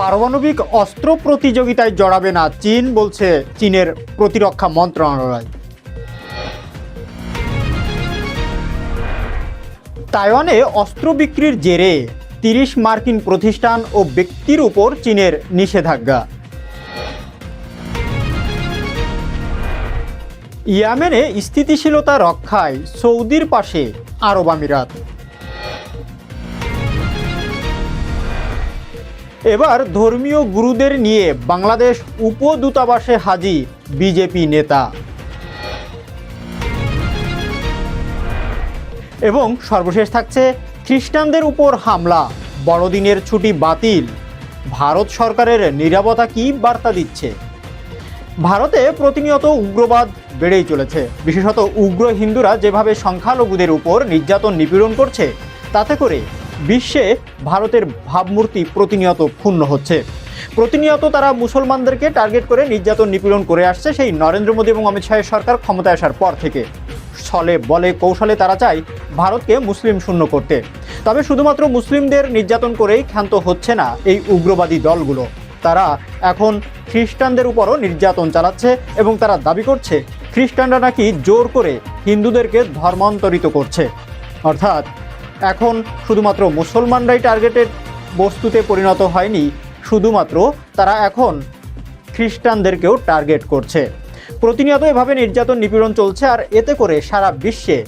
পারমাণবিক অস্ত্র প্রতিযোগিতায় জড়াবে না চীন, বলছে চীনের প্রতিরক্ষা মন্ত্রণালয়। তাইওয়ানে অস্ত্র বিক্রির জেরে তিরিশ মার্কিন প্রতিষ্ঠান ও ব্যক্তির উপর চীনের নিষেধাজ্ঞা। ইয়ামেনে স্থিতিশীলতা রক্ষায় সৌদির পাশে আরব আমিরাত। এবার ধর্মীয় গুরুদের নিয়ে বাংলাদেশ উপদূতাবাসে হাজি বিজেপি নেতা। এবং সর্বশেষ থাকছে খ্রিস্টানদের উপর হামলা, বড়দিনের ছুটি বাতিল। ভারত সরকারের নিরাপত্তা কি বার্তা দিচ্ছে? ভারতে প্রতিনিয়ত উগ্রবাদ বেড়েই চলেছে। বিশেষত উগ্র হিন্দুরা যেভাবে সংখ্যালঘুদের উপর নির্যাতন নিপীড়ন করছে, তাতে করে বিশ্বে ভারতের ভাবমূর্তি প্রতিনিয়ত ক্ষুণ্ণ হচ্ছে। প্রতিনিয়ত তারা মুসলমানদেরকে টার্গেট করে নির্যাতন নিপীড়ন করে আসছে সেই নরেন্দ্র মোদী এবং অমিত শাহের সরকার ক্ষমতায় আসার পর থেকে। ছলে বলে কৌশলে তারা চায় ভারতকে মুসলিম শূন্য করতে। তবে শুধুমাত্র মুসলিমদের নির্যাতন করেই ক্ষান্ত হচ্ছে না এই উগ্রবাদী দলগুলো। তারা এখন খ্রিস্টানদের উপরও নির্যাতন চালাচ্ছে এবং তারা দাবি করছে খ্রিস্টানরা নাকি জোর করে হিন্দুদেরকে ধর্মান্তরিত করছে। অর্থাৎ এখন শুধুমাত্র মুসলমানরাই টার্গেটেড বস্তুতে পরিণত হয়নি, শুধুমাত্র তারা এখন খ্রিস্টানদেরকেও টার্গেট করছে। প্রতিনিয়ত এভাবে নির্যাতন নিপীড়ন চলছে আর এতে করে সারা বিশ্বে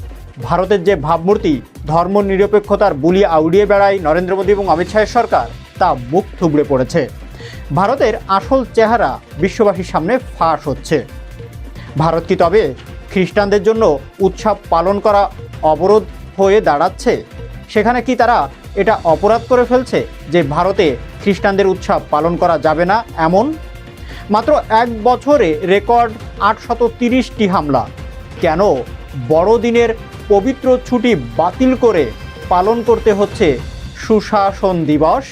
ভারতের যে ভাবমূর্তি ধর্ম নিরপেক্ষতার বুলি আউড়িয়ে বেড়ায় নরেন্দ্র মোদী এবং অমিত শাহের সরকার, তা মুখ থুবড়ে পড়েছে। ভারতের আসল চেহারা বিশ্ববাসীর সামনে ফাঁস হচ্ছে। ভারত কি তবে খ্রিস্টানদের জন্য উৎসব পালন করা অবরোধ হয়ে দাঁড়াচ্ছে? সেখানে কি তারা এটা অপরাধ করে ফেলছে যে ভারতে খ্রিস্টানদের উৎসব পালন করা যাবে না এমন? মাত্র এক বছরে রেকর্ড আটশত তিরিশটি হামলা। কেন বড়দিনের পবিত্র ছুটি বাতিল করে পালন করতে হচ্ছে সুশাসন দিবস?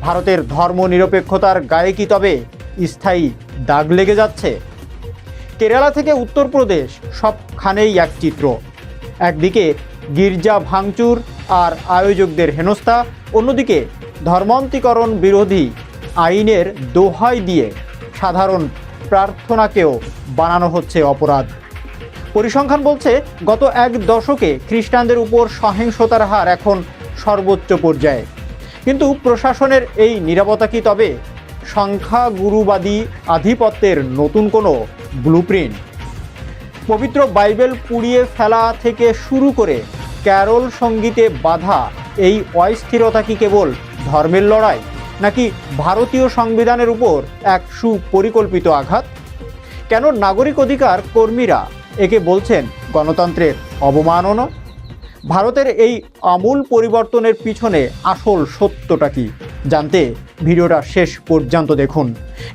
ভারতের ধর্মনিরপেক্ষতার গায়ে কি তবে স্থায়ী দাগ লেগে যাচ্ছে? কেরালা থেকে উত্তরপ্রদেশ সবখানেই এক চিত্র। একদিকে গির্জা ভাঙচুর আর আয়োজকদের হেনস্থা। অন্যদিকে ধর্মান্তিকরণ বিরোধী আইনের দোহাই দিয়ে সাধারণ প্রার্থনাকেও বানানো হচ্ছে অপরাধ। পরিসংখ্যান বলছে, গত এক দশকে খ্রিস্টানদের উপর সহিংসতার হার এখন সর্বোচ্চ পর্যায়ে। কিন্তু প্রশাসনের এই নিরাপত্তা কি তবে সংখ্যাগুরুবাদী আধিপত্যের নতুন কোনো ব্লুপ্রিন্ট পবিত্র বাইবেল পুড়িয়ে ফেলা থেকে শুরু করে ক্যারল সঙ্গীতে বাধা, এই অস্থিরতা কি কেবল ধর্মের লড়াই, নাকি ভারতীয় সংবিধানের উপর এক সুপরিকল্পিত আঘাত? কেন নাগরিক অধিকার কর্মীরা একে বলছেন গণতন্ত্রের অবমাননা? ভারতের এই আমূল পরিবর্তনের পিছনে আসল সত্যটা কি? জানতে ভিডিওটা শেষ পর্যন্ত দেখুন।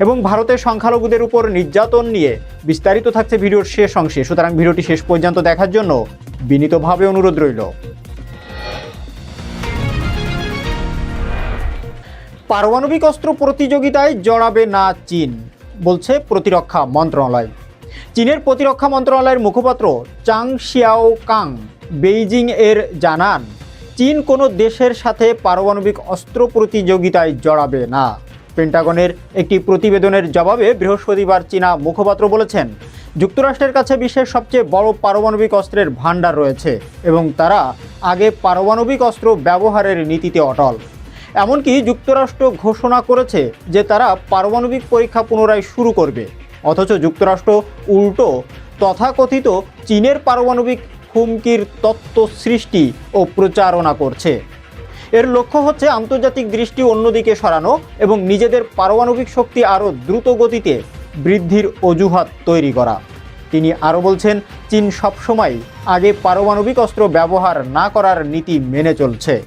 এবং ভারতের সংখ্যালঘুদের উপর নির্যাতন নিয়ে বিস্তারিত থাকছে ভিডিওর শেষ অংশে। সুতরাং ভিডিওটি শেষ পর্যন্ত দেখার জন্য বিনীতভাবে অনুরোধ রইল। পারমাণবিক অস্ত্র প্রতিযোগিতায় জড়াবে না চীন, বলছে প্রতিরক্ষা মন্ত্রণালয়। চীনের প্রতিরক্ষা মন্ত্রণালয়ের মুখপাত্র চাং শিয়াও কাং বেইজিং এর জানান, চীন কোনো দেশের সাথে পারমাণবিক অস্ত্র প্রতিযোগিতায় জড়াবে না। পেন্টাগনের একটি প্রতিবেদনের জবাবে বৃহস্পতিবার চীনা মুখপাত্র বলেছেন যুক্তরাষ্ট্রের কাছে বিশ্বের সবচেয়ে বড় পারমাণবিক অস্ত্রের ভাণ্ডার রয়েছে এবং তারা আগে পারমাণবিক অস্ত্র ব্যবহারের নীতিতে অটল। এমনকি যুক্তরাষ্ট্র ঘোষণা করেছে যে তারা পারমাণবিক পরীক্ষা পুনরায় শুরু করবে। অথচ যুক্তরাষ্ট্র উল্টো তথাকথিত চীনের পারমাণবিক হুমকির তত্ত্ব সৃষ্টি ও প্রচারণা করছে। এর লক্ষ্য হচ্ছে আন্তর্জাতিক দৃষ্টি অন্যদিকে সরানো এবং নিজেদের পারমাণবিক শক্তি আরও দ্রুত গতিতে বৃদ্ধির অজুহাত তৈরি করা। তিনি আরও বলছেন, চীন সবসময় আগে পারমাণবিক অস্ত্র ব্যবহার না করার নীতি মেনে চলছে।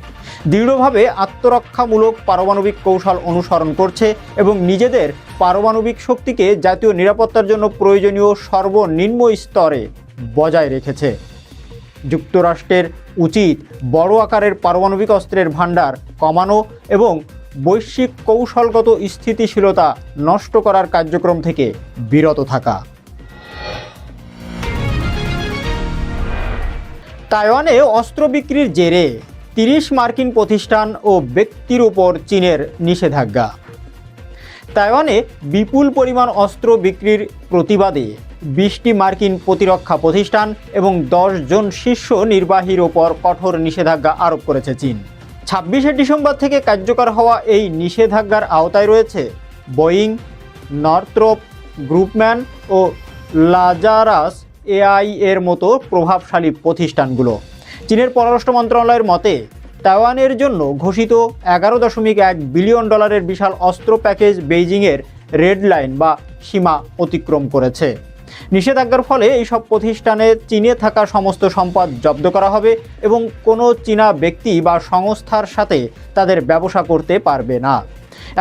দৃঢ়ভাবে আত্মরক্ষামূলক পারমাণবিক কৌশল অনুসরণ করছে এবং নিজেদের পারমাণবিক শক্তিকে জাতীয় নিরাপত্তার জন্য প্রয়োজনীয় সর্বনিম্ন স্তরে বজায় রেখেছে। যুক্তরাষ্ট্রের উচিত বড় আকারের পারমাণবিক অস্ত্রের ভাণ্ডার কমানো এবং বৈশ্বিক কৌশলগত স্থিতিশীলতা নষ্ট করার কার্যক্রম থেকে বিরত থাকা। তাইওয়ানে অস্ত্র বিক্রির জেরে তিরিশ মার্কিন প্রতিষ্ঠান ও ব্যক্তির উপর চীনের নিষেধাজ্ঞা। তাইওয়ানে বিপুল পরিমাণ অস্ত্র বিক্রির প্রতিবাদে বিশটি মার্কিন প্রতিরক্ষা প্রতিষ্ঠান এবং জন শীর্ষ নির্বাহীর ওপর কঠোর নিষেধাজ্ঞা আরোপ করেছে চীন। ছাব্বিশে ডিসেম্বর থেকে কার্যকর হওয়া এই নিষেধাজ্ঞার আওতায় রয়েছে বোয়িং, নর্থ্রোপ, গ্রুপম্যান ও লাজারাস এআই এর মতো প্রভাবশালী প্রতিষ্ঠানগুলো। চীনের পররাষ্ট্র মন্ত্রণালয়ের মতে তাইওয়ানের জন্য ঘোষিত এগারো দশমিক এক বিলিয়ন ডলারের বিশাল অস্ত্র প্যাকেজ বেইজিংয়ের রেড লাইন বা সীমা অতিক্রম করেছে। নিষেধাজ্ঞার ফলে এইসব প্রতিষ্ঠানে চীনে থাকা সমস্ত সম্পদ জব্দ করা হবে এবং কোনো চীনা ব্যক্তি বা সংস্থার সাথে তাদের ব্যবসা করতে পারবে না।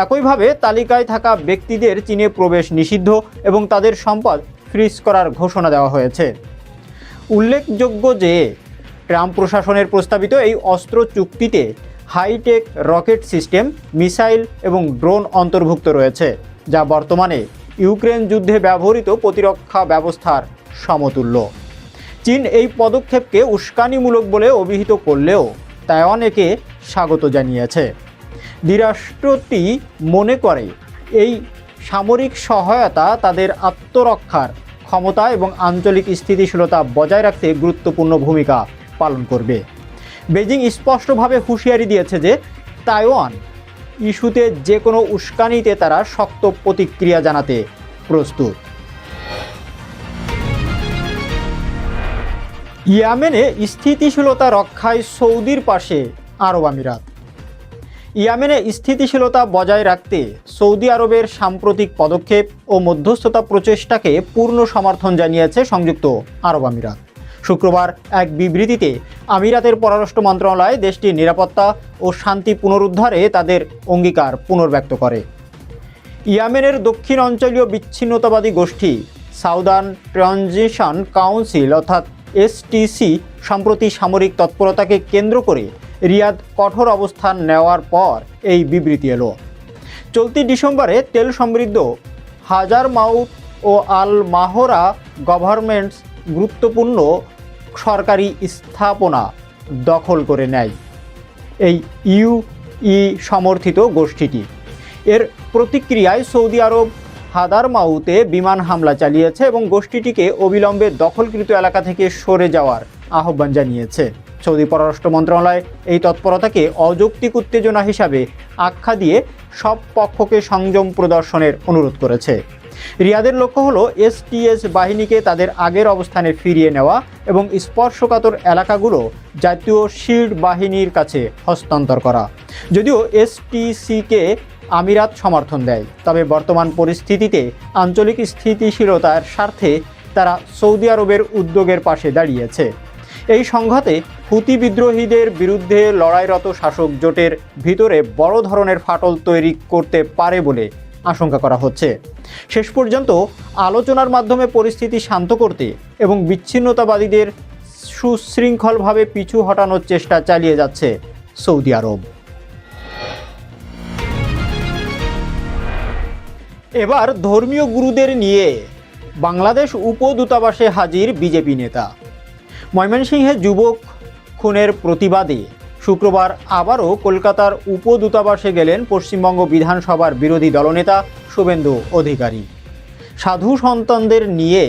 একইভাবে তালিকায় থাকা ব্যক্তিদের চীনে প্রবেশ নিষিদ্ধ এবং তাদের সম্পদ ফ্রিজ করার ঘোষণা দেওয়া হয়েছে। উল্লেখযোগ্য যে ট্রাম্প প্রশাসনের প্রস্তাবিত এই অস্ত্র চুক্তিতে হাইটেক রকেট সিস্টেম, মিসাইল এবং ড্রোন অন্তর্ভুক্ত রয়েছে, যা বর্তমানে ইউক্রেন যুদ্ধে ব্যবহৃত প্রতিরক্ষা ব্যবস্থার সমতুল্য। চীন এই পদক্ষেপকে উস্কানিমূলক বলে অভিহিত করলেও তাইওয়ান একে স্বাগত জানিয়েছে। দ্বিরাষ্ট্রটি মনে করে এই সামরিক সহায়তা তাদের আত্মরক্ষার ক্ষমতা এবং আঞ্চলিক স্থিতিশীলতা বজায় রাখতে গুরুত্বপূর্ণ ভূমিকা পালন করবে। বেজিং স্পষ্টভাবে হুঁশিয়ারি দিয়েছে যে তাইওয়ান ইস্যুতে যে কোনো উস্কানিতে তারা শক্ত প্রতিক্রিয়া জানাতে প্রস্তুত। ইয়ামেনে স্থিতিশীলতা রক্ষায় সৌদির পাশে আরব আমিরাত। ইয়ামেনে স্থিতিশীলতা বজায় রাখতে সৌদি আরবের সাম্প্রতিক পদক্ষেপ ও মধ্যস্থতা প্রচেষ্টাকে পূর্ণ সমর্থন জানিয়েছে সংযুক্ত আরব আমিরাত। শুক্রবার এক বিবৃতিতে আমিরাতের পররাষ্ট্র মন্ত্রণালয় দেশটির নিরাপত্তা ও শান্তি পুনরুদ্ধারে তাদের অঙ্গীকার পুনর্ব্যক্ত করে। ইয়ামেনের দক্ষিণ অঞ্চলীয় বিচ্ছিন্নতাবাদী গোষ্ঠী সাউদার্ন ট্রানজিশন কাউন্সিল অর্থাৎ এসটিসি সম্প্রতি সামরিক তৎপরতাকে কেন্দ্র করে রিয়াদ কঠোর অবস্থান নেওয়ার পর এই বিবৃতি এলো। চলতি ডিসেম্বরে তেল সমৃদ্ধ হাজার মাউথ ও আল মাহরা গভর্নমেন্টস গুরুত্বপূর্ণ সরকারি স্থাপনা দখল করে নেয়। এই ইউই সমর্থিত গোষ্ঠীটি। এর প্রতিক্রিয়ায় সৌদি আরব হাদারমাউতে বিমান হামলা চালিয়েছে এবং গোষ্ঠীটিকে অবিলম্বে দখলকৃত এলাকা থেকে সরে যাওয়ার আহ্বান জানিয়েছে। সৌদি পররাষ্ট্র মন্ত্রণালয় এই তৎপরতাকে অযৌক্তিক উত্তেজনা হিসাবে আখ্যা দিয়ে সব পক্ষকে সংযম প্রদর্শনের অনুরোধ করেছে। রিয়াদের লক্ষ্য হলো এসটিএস বাহিনীকে তাদের আগের অবস্থানে ফিরিয়ে নেওয়া এবং স্পর্শকাতর এলাকাগুলো জাতীয় শিল্ড বাহিনীর কাছে হস্তান্তর করা। যদিও এসটিসিকে আমিরাত সমর্থন দেয়, তবে বর্তমান পরিস্থিতিতে আঞ্চলিক স্থিতিশীলতার স্বার্থে তারা সৌদি আরবের উদ্যোগের পাশে দাঁড়িয়েছে। এই সংঘাতে হুতি বিদ্রোহীদের বিরুদ্ধে লড়াইরত শাসক জোটের ভিতরে বড় ধরনের ফাটল তৈরি করতে পারে বলে আশঙ্কা করা হচ্ছে। শেষ পর্যন্ত আলোচনার মাধ্যমে পরিস্থিতি শান্ত করতে এবং বিচ্ছিন্নতাবাদীদের সুশৃঙ্খলভাবে পিছু হটানোর চেষ্টা চালিয়ে যাচ্ছে সৌদি আরব। এবার ধর্মীয় গুরুদের নিয়ে বাংলাদেশ উপদূতাবাসে হাজির বিজেপি নেতা। ময়মনসিংহে যুবক খুনের প্রতিবাদে শুক্রবার আবারও কলকাতার উপদূতাবাসে গেলেন পশ্চিমবঙ্গ বিধানসভার বিরোধী দলনেতা শুভেন্দু অধিকারী। সাধু সন্তানদের নিয়ে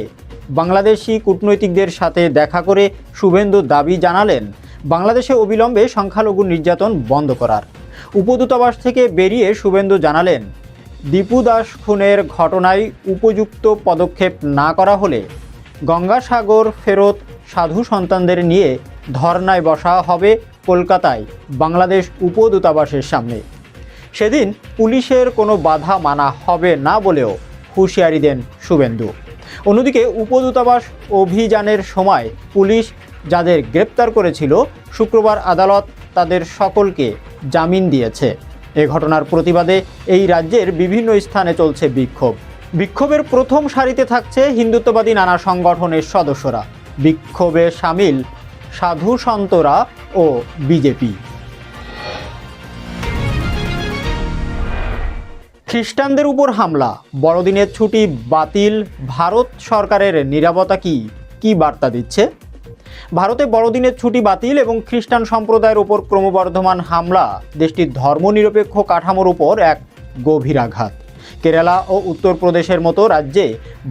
বাংলাদেশি কূটনৈতিকদের সাথে দেখা করে শুভেন্দু দাবি জানালেন, বাংলাদেশে অবিলম্বে সংখ্যালঘু নির্যাতন বন্ধ করার। উপদূতাবাস থেকে বেরিয়ে শুভেন্দু জানালেন, দীপু দাস খুনের ঘটনায় উপযুক্ত পদক্ষেপ না করা হলে গঙ্গাসাগর ফেরত সাধু সন্তানদের নিয়ে ধর্নায় বসা হবে কলকাতায় বাংলাদেশ উপদূতাবাসের সামনে। সেদিন পুলিশের কোনো বাধা মানা হবে না বলেও হুঁশিয়ারি দেন শুভেন্দু। অন্যদিকে উপদূতাবাস অভিযানের সময় পুলিশ যাদের গ্রেপ্তার করেছিল, শুক্রবার আদালত তাদের সকলকে জামিন দিয়েছে। এ ঘটনার প্রতিবাদে এই রাজ্যের বিভিন্ন স্থানে চলছে বিক্ষোভ। বিক্ষোভের প্রথম সারিতে থাকছে হিন্দুত্ববাদী নানা সংগঠনের সদস্যরা। বিক্ষোভে সামিল সাধু সন্তরা ও বিজেপি। খ্রিস্টানদের উপর হামলা, বড়দিনের ছুটি বাতিল, ভারত সরকারের নিরাপত্তা কি কি বার্তা দিচ্ছে? ভারতে বড়দিনের ছুটি বাতিল এবং খ্রিস্টান সম্প্রদায়ের উপর ক্রমবর্ধমান হামলা, দেশটির ধর্মনিরপেক্ষ কাঠামোর উপর এক গভীর আঘাত। কেরালা ও উত্তরপ্রদেশের মতো রাজ্যে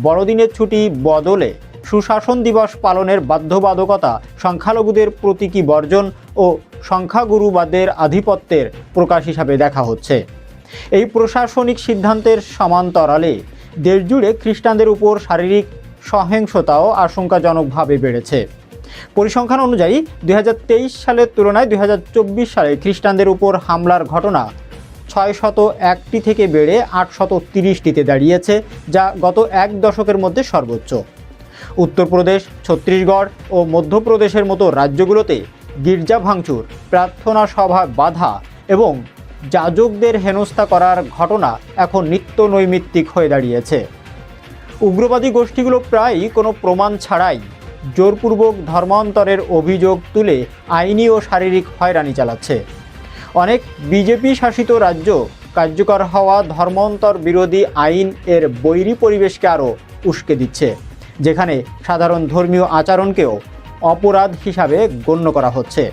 বড়দিনের ছুটি বদলে সুশাসন দিবস পালনের বাধ্যবাধকতা, সংখ্যালঘুদের প্রতীকী বর্জন ও সংখ্যাগুরুবাদের আধিপত্যের প্রকাশ হিসাবে দেখা হচ্ছে। এই প্রশাসনিক সিদ্ধান্তের সমান্তরালে দেশজুড়ে খ্রিস্টানদের উপর শারীরিক সহিংসতাও আশঙ্কাজনকভাবে বেড়েছে। পরিসংখ্যান অনুযায়ী, দুই হাজার তেইশ সালের তুলনায় দুই হাজার চব্বিশ সালে খ্রিস্টানদের উপর হামলার ঘটনা ছয় শত একটি থেকে বেড়ে আট শত তিরিশটিতে দাঁড়িয়েছে, যা গত এক দশকের মধ্যে সর্বোচ্চ। উত্তরপ্রদেশ, ছত্তিশগড় ও মধ্যপ্রদেশের মতো রাজ্যগুলোতে গির্জা ভাঙচুর, প্রার্থনা সভা বাধা এবং যাজকদের হেনস্থা করার ঘটনা এখন নিত্য নৈমিত্তিক হয়ে দাঁড়িয়েছে। উগ্রবাদী গোষ্ঠীগুলো প্রায়ই কোনো প্রমাণ ছাড়াই জোরপূর্বক ধর্মান্তরের অভিযোগ তুলে আইনি ও শারীরিক হয়রানি চালাচ্ছে। অনেক বিজেপি শাসিত রাজ্য কার্যকর হওয়া ধর্মান্তর বিরোধী আইন এর বৈরী পরিবেশকে আরও উস্কে দিচ্ছে। যেখানে সাধারণ ধর্মীয় আচরণকেও অপরাধ হিসাবে গণ্য করা হচ্ছে।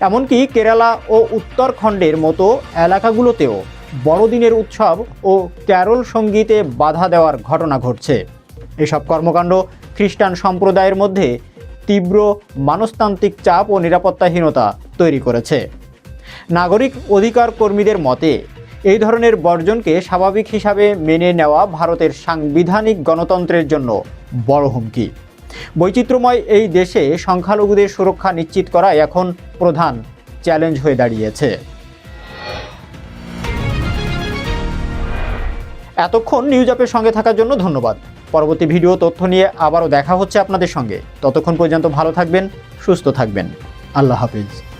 এমনকি কেরালা ও উত্তরখণ্ডের মতো এলাকাগুলোতেও বড়দিনের উৎসব ও ক্যারল সঙ্গীতে বাধা দেওয়ার ঘটনা ঘটছে। এসব কর্মকাণ্ড খ্রিস্টান সম্প্রদায়ের মধ্যে তীব্র মানসতান্ত্রিক চাপ ও নিরাপত্তাহীনতা তৈরি করেছে। নাগরিক অধিকার কর্মীদের মতে এই ধরনের বর্জনকে স্বাভাবিক হিসাবে মেনে নেওয়া ভারতের সাংবিধানিক গণতন্ত্রের জন্য বড় হুমকি। বৈচিত্র্যময় এই দেশে সংখ্যালঘুদের সুরক্ষা নিশ্চিত করা এখন প্রধান চ্যালেঞ্জ হয়ে দাঁড়িয়েছে। এতক্ষণ নিউজ অ্যাপের সঙ্গে থাকার জন্য ধন্যবাদ। পরবর্তী ভিডিও তথ্য নিয়ে আবারও দেখা হচ্ছে আপনাদের সঙ্গে। ততক্ষণ পর্যন্ত ভালো থাকবেন, সুস্থ থাকবেন। আল্লাহ হাফিজ।